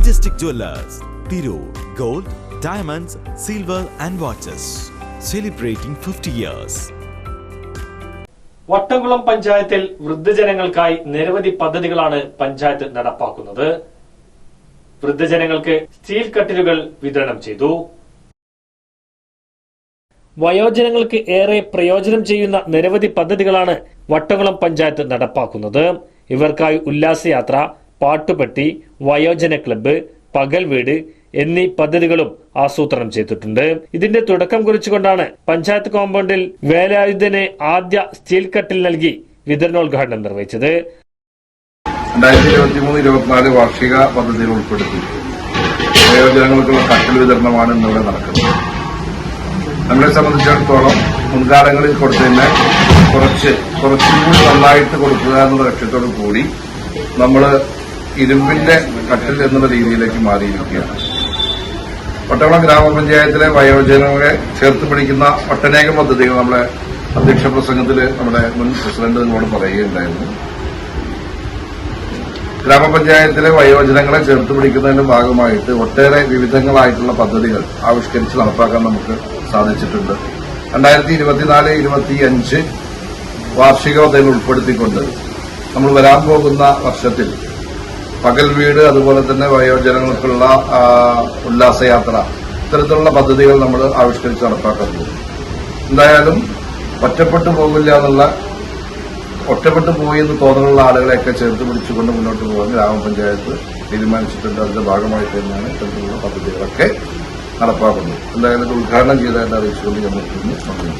Majestic Jewelers, Thiru, Gold, Diamonds, Silver and Watches. Celebrating 50 years. Vattamkulam പഞ്ചായത്തിൽ വൃദ്ധജനങ്ങൾക്കായി നിരവധി പദ്ധതികളാണ് പഞ്ചായത്ത് നടപ്പാക്കുന്നത് വൃദ്ധജനങ്ങൾക്ക് സ്റ്റീൽ കട്ടിലുകൾ വിതരണം ചെയ്തു വയോജനങ്ങൾക്ക് ഏറെ പ്രയോജനം ചെയ്യുന്ന നിരവധി പദ്ധതികളാണ് വട്ടംകുളം പഞ്ചായത്ത് നടപ്പാക്കുന്നത് ഇവർക്കായി ഉല്ലാസയാത്ര പാട്ടുപെട്ടി വയോജന ക്ലബ്ബ് പകൽ വീട് എന്നീ പദ്ധതികളും ആസൂത്രണം ചെയ്തിട്ടുണ്ട്. ഇതിന്റെ തുടക്കം കുറിച്ചുകൊണ്ടാണ് പഞ്ചായത്ത് കോമ്പൗണ്ടിൽ വേലായുധന് ആദ്യ സ്റ്റീൽ കട്ടിൽ നൽകി വിതരണോദ്ഘാടനം നിർവഹിച്ചത്. വാർഷിക പദ്ധതിയിൽ ഉൾപ്പെടുത്തി. വയോജനങ്ങൾക്കുള്ള കട്ടിൽ വിതരണമാണ് ഇന്നിവിടെ നടക്കുന്നത്. നമ്മളെ സംബന്ധിച്ചിടത്തോളം മുൻകാലങ്ങളിൽ കൊടുത്തതിനെ കുറച്ച് കുറച്ചും കൂടി നന്നായിട്ട് കൊടുക്കുക എന്ന ലക്ഷ്യത്തോടു കൂടി നമ്മൾ ഇരുമ്പിന്റെ കട്ടിൽ എന്നുള്ള രീതിയിലേക്ക് മാറിയിരിക്കുകയാണ്. ഒട്ടകുളം ഗ്രാമപഞ്ചായത്തിലെ വയോജനങ്ങളെ ചേർത്ത് പിടിക്കുന്ന ഒട്ടനേകം പദ്ധതികൾ നമ്മുടെ അധ്യക്ഷ പ്രസംഗത്തിൽ നമ്മുടെ മുൻ പ്രസിഡന്റ് നിങ്ങളോട് പറയുകയുണ്ടായിരുന്നു. ഗ്രാമപഞ്ചായത്തിലെ വയോജനങ്ങളെ ചേർത്ത് പിടിക്കുന്നതിന്റെ ഭാഗമായിട്ട് ഒട്ടേറെ വിവിധങ്ങളായിട്ടുള്ള പദ്ധതികൾ ആവിഷ്കരിച്ച് നടപ്പാക്കാൻ നമുക്ക് സാധിച്ചിട്ടുണ്ട്. രണ്ടായിരത്തി ഇരുപത്തിനാല് ഇരുപത്തിയഞ്ച് വാർഷിക ഉൾപ്പെടുത്തിക്കൊണ്ട് നമ്മൾ വരാൻ പോകുന്ന വർഷത്തിൽ പകൽ വീട് അതുപോലെ തന്നെ വയോജനങ്ങൾക്കുള്ള ഉല്ലാസയാത്ര. ഇത്തരത്തിലുള്ള പദ്ധതികൾ നമ്മൾ ആവിഷ്കരിച്ച് നടപ്പാക്കുന്നത് എന്തായാലും ഒറ്റപ്പെട്ടു പോകില്ല എന്നുള്ള ഒറ്റപ്പെട്ടു പോയി എന്ന് തോന്നലുള്ള ആളുകളെയൊക്കെ ചേർത്ത് പിടിച്ചുകൊണ്ട് മുന്നോട്ട് പോകാൻ ഗ്രാമപഞ്ചായത്ത് തീരുമാനിച്ചിട്ടുണ്ട്. അതിന്റെ ഭാഗമായിട്ട് തന്നെയാണ് ഇത്തരത്തിലുള്ള പദ്ധതികളൊക്കെ നടപ്പാക്കുന്നത്. എന്തായാലും ഇത് ഉദ്ഘാടനം ചെയ്തതായിട്ട് അറിയിച്ചുകൊണ്ട് നന്ദി.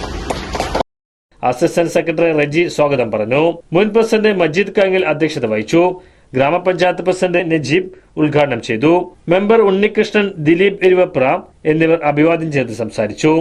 അസിസ്റ്റന്റ് സെക്രട്ടറി റജി സ്വാഗതം പറഞ്ഞു. മുൻ പ്രസിഡന്റ് മജീദ് കാങ്ങിൽ അധ്യക്ഷത വഹിച്ചു. ഗ്രാമപഞ്ചായത്ത് പ്രസിഡന്റ് നജീബ് ഉദ്ഘാടനം ചെയ്തു. മെമ്പർ ഉണ്ണികൃഷ്ണൻ ദിലീപ് എരുവപ്ര എന്നിവർ അഭിവാദ്യം ചെയ്ത് സംസാരിച്ചു.